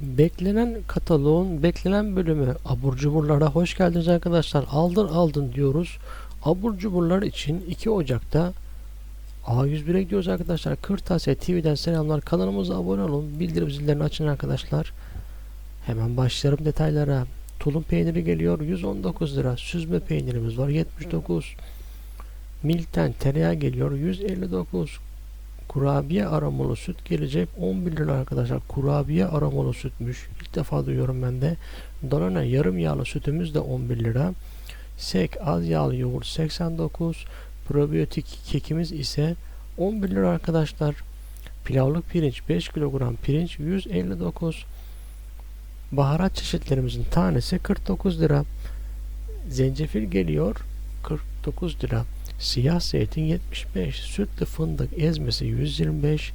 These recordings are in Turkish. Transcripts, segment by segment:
Beklenen kataloğun beklenen bölümü abur cuburlara hoş geldiniz arkadaşlar. Aldın aldın diyoruz. Abur cuburlar için 2 Ocak'ta A101'e gidiyoruz arkadaşlar. Kırtasiye TV'den selamlar. Kanalımıza abone olun. Bildirim zillerini açın arkadaşlar. Hemen başlayalım detaylara. Tulum peyniri geliyor 119 lira. Süzme peynirimiz var 79. Milten tereyağı geliyor 159. Kurabiye aromalı süt gelecek 11 lira arkadaşlar. Kurabiye aromalı sütmüş. İlk defa duyuyorum ben de. Danone yarım yağlı sütümüz de 11 lira. Sek az yağlı yoğurt 89. Probiyotik kekimiz ise 11 lira arkadaşlar. Pilavlık pirinç 5 kilogram pirinç 159. Baharat çeşitlerimizin tanesi 49 lira. Zencefil geliyor 49 lira. Siyah zeytin 75, sütlü fındık ezmesi 125,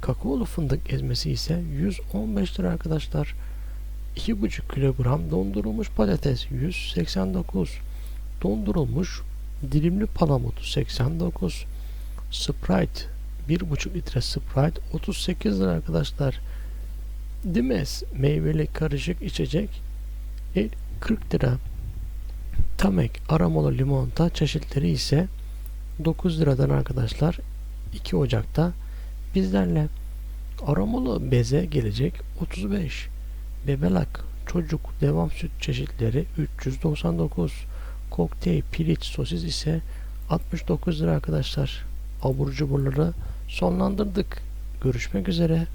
kakaolu fındık ezmesi ise 115 lira arkadaşlar. 2,5 kilogram dondurulmuş patates 189, dondurulmuş dilimli palamut 89, Sprite 1,5 litre Sprite 38 lira arkadaşlar. Dimes meyveli karışık içecek e, 40 lira. Tamek aromalı limonata çeşitleri ise 9 liradan arkadaşlar 2 Ocak'ta bizlerle. Aromalı beze gelecek 35 bebelak çocuk devam süt çeşitleri 399 kokteyl piliç sosis ise 69 lira arkadaşlar. Abur cuburları sonlandırdık. Görüşmek üzere